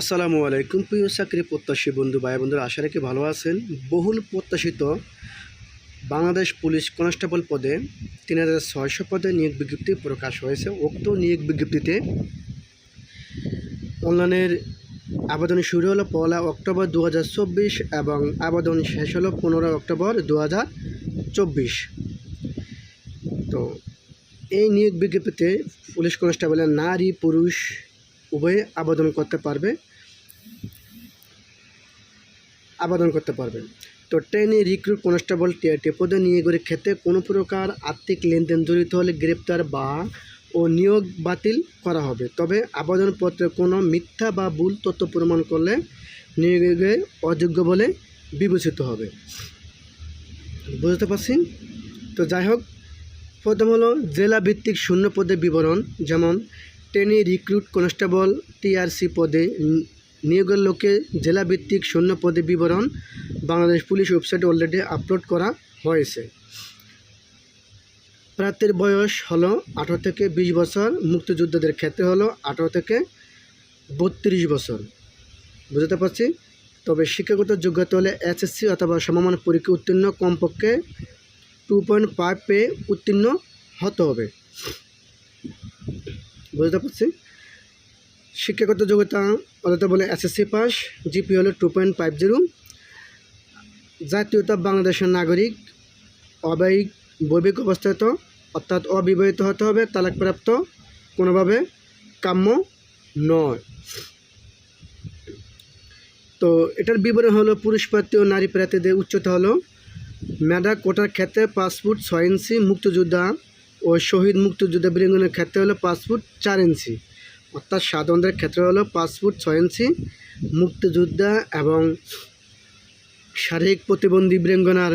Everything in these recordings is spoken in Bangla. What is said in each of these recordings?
আসসালামু আলাইকুম, প্রিয় চাকরি প্রত্যাশী বন্ধু, ভাই বন্ধুরা, আশা রেখে ভালো আছেন। বহুল প্রত্যাশিত বাংলাদেশ পুলিশ কনস্টেবল পদে তিন হাজার ছয়শো পদে নিয়োগ বিজ্ঞপ্তি প্রকাশ হয়েছে। উক্ত নিয়োগ বিজ্ঞপ্তিতে অনলাইনের আবেদন শুরু হলো পয়লা অক্টোবর দু হাজার চব্বিশ এবং আবেদন শেষ হলো পনেরো অক্টোবর দু তো এই নিয়োগ বিজ্ঞপ্তিতে পুলিশ কনস্টেবলের নারী, পুরুষ উভয়ে আবেদন করতে পারবে। আবেদন করতে পারবেন। তো ট্রেনে রিক্রুট কনস্টেবল পদে নিয়োগের ক্ষেত্রে কোনো প্রকার আর্থিক লেনদেন জড়িত হলে গ্রেপ্তার বা ও নিয়োগ বাতিল করা হবে। তবে আবেদনপত্রে কোনো মিথ্যা বা ভুল তথ্য প্রমাণ করলে নিয়োগে অযোগ্য বলে বিবেচিত হবে। বুঝতে পারছি? তো যাই হোক, প্রথম হলো জেলা ভিত্তিক শূন্য পদের বিবরণ, যেমন ট্রেনি রিক্রুট কনস্টেবল টিআরসি পদে নিয়োগের লোকে জেলা ভিত্তিক শূন্য পদে বিবরণ বাংলাদেশ পুলিশ ওয়েবসাইটে অলরেডি আপলোড করা হয়েছে। প্রার্থীর বয়স হলো আঠারো থেকে বিশ বছর, মুক্তিযোদ্ধাদের ক্ষেত্রে হলো আঠারো থেকে বত্রিশ বছর। বুঝতে পারছি? তবে শিক্ষাগত যোগ্যতা হলে এসএসসি অথবা সমমান পরীক্ষা উত্তীর্ণ কমপক্ষে টু পয়েন্ট ফাইভ পেয়ে উত্তীর্ণ হতে হবে। বুঝতে পারছি? শিক্ষাগত যোগ্যতা অর্থাৎ বলে এসএসসি পাস, জিপি হলো টু পয়েন্ট ফাইভ জিরো জাতীয়তা বাংলাদেশের নাগরিক অবৈধ বৈবিক অবস্থায়ত, অর্থাৎ অবিবাহিত হতে হবে, তালাকপ্রাপ্ত, কোনোভাবে কাম্য নয়। তো এটার বিবরণ হলো পুরুষ প্রার্থী ও নারী প্রার্থীদের উচ্চতা হলো মেধা কোটার ক্ষেত্রে ফুট ছয় ইঞ্চি, মুক্তিযোদ্ধা ও শহীদ মুক্তিযোদ্ধা বীরাঙ্গনের ক্ষেত্রে হলো ফুট চার ইঞ্চি। অর্থাৎ সাধারণদের ক্ষেত্রে হলো পাঁচ ফুট ছয় ইঞ্চি, মুক্তিযোদ্ধা এবং শারীরিক প্রতিবন্ধী বীরাঙ্গনার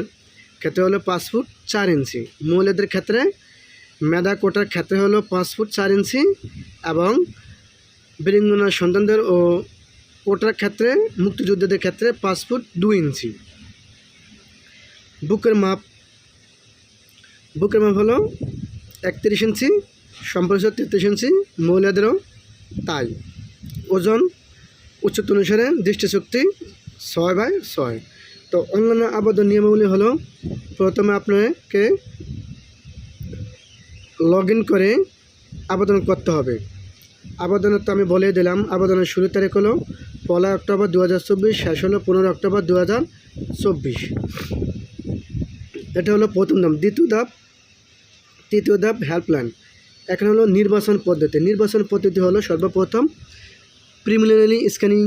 ক্ষেত্রে হলো পাঁচ ফুট চার ইঞ্চি। মহিলাদের ক্ষেত্রে মেধা কোটার ক্ষেত্রে হলো পাঁচ ফুট চার ইঞ্চি এবং বীরাঙ্গনার সন্তানদের ও কোটার ক্ষেত্রে, মুক্তিযোদ্ধাদের ক্ষেত্রে পাঁচ ফুট দুই ইঞ্চি। বুকের মাপ বুকের মাপ হলো একত্রিশ ইঞ্চি সম্প্রসার তেত্রিশ ইঞ্চি, মহিলাদেরও তাই ওজন উচ্চতা অনুসারে দৃষ্টিশক্তি ছয় বাই ছয়। তো অন্যান্য আবেদন নিয়মাবলী হলো, প্রথমে আপনাকে লগ করে আবেদন করতে হবে। আবেদনের তো আমি বলে দিলাম, আবেদনের শুরু তারিখ হলো পয়লা অক্টোবর দু হাজার চব্বিশ, শেষ হলো পনেরো অক্টোবর দু হাজার চব্বিশ। এটা হলো প্রথম ধাপ। দ্বিতীয় ধাপ, তৃতীয় ধাপ হেল্পলাইন এখানে হলো নির্বাচন পদ্ধতি। নির্বাচন পদ্ধতি হলো সর্বপ্রথম প্রিমিনারি স্ক্যানিং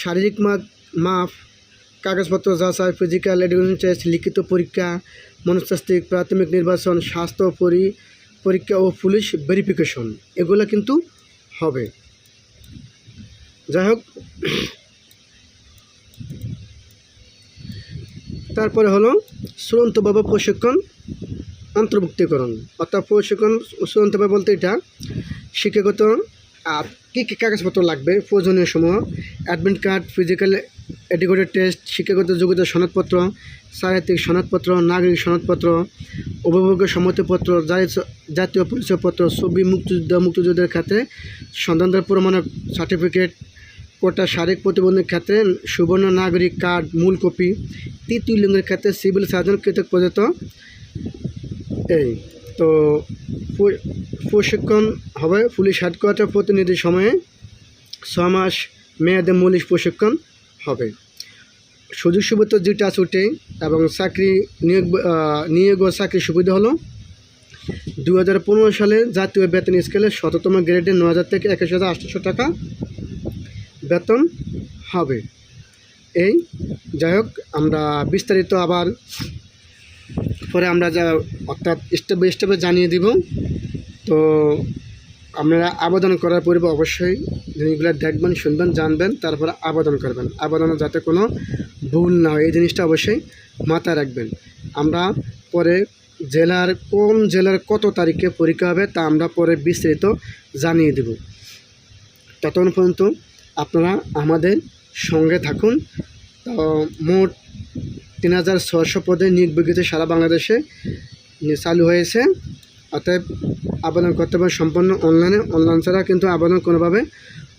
শারীরিক মাপ মাপ, কাগজপত্র যাচাই ফিজিক্যাল এডুকেশন টেস্ট লিখিত পরীক্ষা, মনস্তাত্ত্বিক, প্রাথমিক নির্বাচন, স্বাস্থ্য পরি পরীক্ষা ও পুলিশ ভেরিফিকেশন এগুলো কিন্তু হবে। যাই হোক তারপরে হলো চূড়ান্তভাবে প্রশিক্ষণ। অন্তর্ভুক্তিকরণ। অর্থাৎ প্রশিক্ষণ চূড়ান্তভাবে বলতে এটা শিক্ষাগত আর কী কী কাগজপত্র লাগবে, প্রয়োজনীয় সমূহ admit card physical educated test শিক্ষাগত যোগ্যতা সনদপত্র, সাহিত্যিক সনদপত্র, নাগরিক সনদপত্র, অভিভাবকের সম্মতিপত্র জাতীয়- পরিচয়পত্র, ছবি মুক্তিযুদ্ধ মুক্তিযুদ্ধের ক্ষেত্রে সন্তানদের প্রমাণক সার্টিফিকেট কোটা শারীরিক প্রতিবন্ধীর ক্ষেত্রে সুবর্ণ নাগরিক কার্ড মূল কপি তৃতীয় লিঙ্গের ক্ষেত্রে সিভিল সার্জন কৃতক প্রদত্ত এই, তো প্রশিক্ষণ হবে পুলিশ হেডকোয়ার্টার প্রতিনিধি সময়ে। ছ মাস মেয়াদে মৌলিক প্রশিক্ষণ হবে। সুযোগ সুবিধা যেটা ওটাই, এবং চাকরি নিয়োগ নিয়োগ ও চাকরি সুবিধা হলো দু হাজার পনেরো সালে জাতীয় বেতন স্কেলে শততম গ্রেডে ন হাজার থেকে একুশ হাজার আটশোশো টাকা বেতন হবে। এই, যাই হোক, আমরা বিস্তারিত আবার পরে আমরা যা অর্থাৎ স্টেপ বাই স্টেপে জানিয়ে দিব। তো আপনারা আবেদন করার পূর্বে অবশ্যই জিনিসগুলো দেখবেন, শুনবেন, জানবেন, তারপরে আবেদন করবেন। আবেদনে যাতে কোনো ভুল না হয়, এই জিনিসটা অবশ্যই মাথায় রাখবেন। আমরা পরে জেলার কোন জেলার কত তারিখে পরীক্ষা হবে তা আমরা পরে বিস্তারিত জানিয়ে দেব। ততক্ষণ পর্যন্ত আপনারা আমাদের সঙ্গে থাকুন। তো মোট তিন হাজার ছশো পদে নিয়োগ বিজ্ঞপ্তি সারা বাংলাদেশে চালু হয়েছে। অতএব আবেদন করতে পারেন সম্পূর্ণ অনলাইনে। অনলাইন ছাড়া কিন্তু আবেদন কোনোভাবে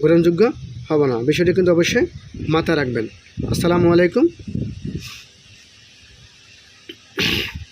গ্রহণযোগ্য হবে না। বিষয়টি কিন্তু অবশ্যই মাথায় রাখবেন। আসসালামু আলাইকুম।